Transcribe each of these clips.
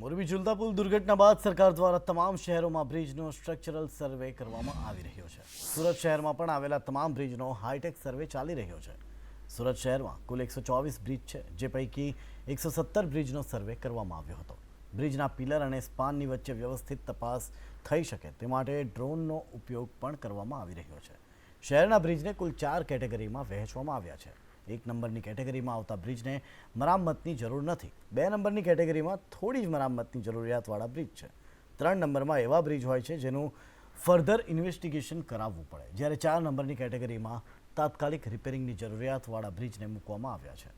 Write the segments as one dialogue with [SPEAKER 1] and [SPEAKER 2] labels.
[SPEAKER 1] મોરબી ઝુલતા પુલ દુર્ઘટના બાદ સરકાર દ્વારા તમામ શહેરોમાં બ્રિજનો સ્ટ્રક્ચરલ સર્વે કરવામાં આવી રહ્યો છે. સુરત શહેરમાં પણ આવેલા તમામ બ્રિજનો હાઈટેક સર્વે ચાલી રહ્યો છે. સુરત શહેરમાં કુલ એકસો ચોવીસ બ્રિજ છે, જે પૈકી એકસો સત્તર બ્રિજનો સર્વે કરવામાં આવ્યો હતો. બ્રિજના પિલર અને સ્પાનની વચ્ચે વ્યવસ્થિત તપાસ થઈ શકે તે માટે ડ્રોનનો ઉપયોગ પણ કરવામાં આવી રહ્યો છે. શહેરના બ્રિજને કુલ ચાર કેટેગરીમાં વહેંચવામાં આવ્યા છે. એક નંબરની કેટેગરીમાં આવતા બ્રિજને મરામતની જરૂર નથી. બે નંબરની કેટેગરીમાં થોડી જ મરામતની જરૂરિયાતવાળા બ્રિજ છે. ત્રણ નંબરમાં એવા બ્રિજ હોય છે જેનું ફર્ધર ઇન્વેસ્ટિગેશન કરાવવું પડે. જ્યારે ચાર નંબરની કેટેગરીમાં તાત્કાલિક રિપેરિંગની જરૂરિયાતવાળા બ્રિજને મૂકવામાં આવ્યા છે.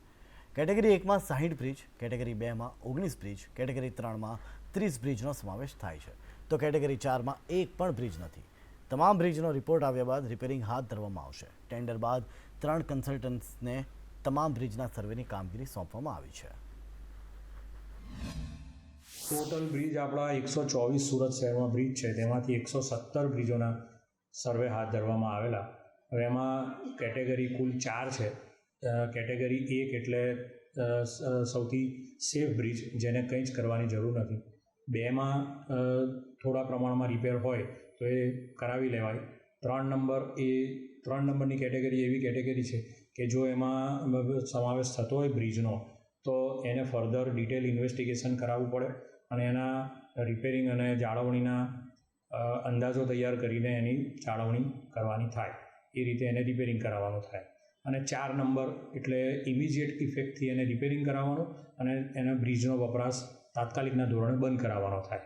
[SPEAKER 1] કેટેગરી એકમાં સાહીઠ બ્રિજ, કેટેગરી બેમાં ઓગણીસ બ્રિજ, કેટેગરી ત્રણમાં ત્રીસ બ્રિજનો સમાવેશ થાય છે. તો કેટેગરી ચારમાં એક પણ બ્રિજ નથી. તમામ બ્રિજનો રિપોર્ટ આવ્યા બાદ રિપેરિંગ હાથ ધરવામાં આવશે. ટેન્ડર બાદ ત્રણ કન્સલ્ટન્ટ્સને તમામ બ્રિજના સર્વેની કામગીરી સોંપવામાં આવી છે.
[SPEAKER 2] ટોટલ બ્રિજ આપણા એકસો ચોવીસ સુરત શહેરમાં બ્રિજ છે. તેમાંથી એકસો સત્તર બ્રિજોના સર્વે હાથ ધરવામાં આવેલા. હવે એમાં કેટેગરી કુલ ચાર છે. કેટેગરી એક એટલે સૌથી સેફ બ્રિજ જેને કંઈ જ કરવાની જરૂર નથી. બેમાં થોડા પ્રમાણમાં રિપેર હોય તો એ કરાવી લેવાય. ત્રણ નંબર એ ત્રણ નંબરની કેટેગરી એવી કેટેગરી છે કે જો એમાં સમાવેશ થતો હોય બ્રિજનો, તો એને ફર્ધર ડિટેલ ઇન્વેસ્ટિગેશન કરાવવું પડે અને એના રિપેરિંગ અને જાળવણીના અંદાજો તૈયાર કરીને એની જાળવણી કરવાની થાય. એ રીતે એને રિપેરિંગ કરાવવાનું થાય. અને ચાર નંબર એટલે ઇમિજિએટ ઇફેક્ટથી એને રિપેરિંગ કરાવવાનું અને એના બ્રિજનો વપરાશ તાત્કાલિકના ધોરણે બંધ કરાવવાનો થાય.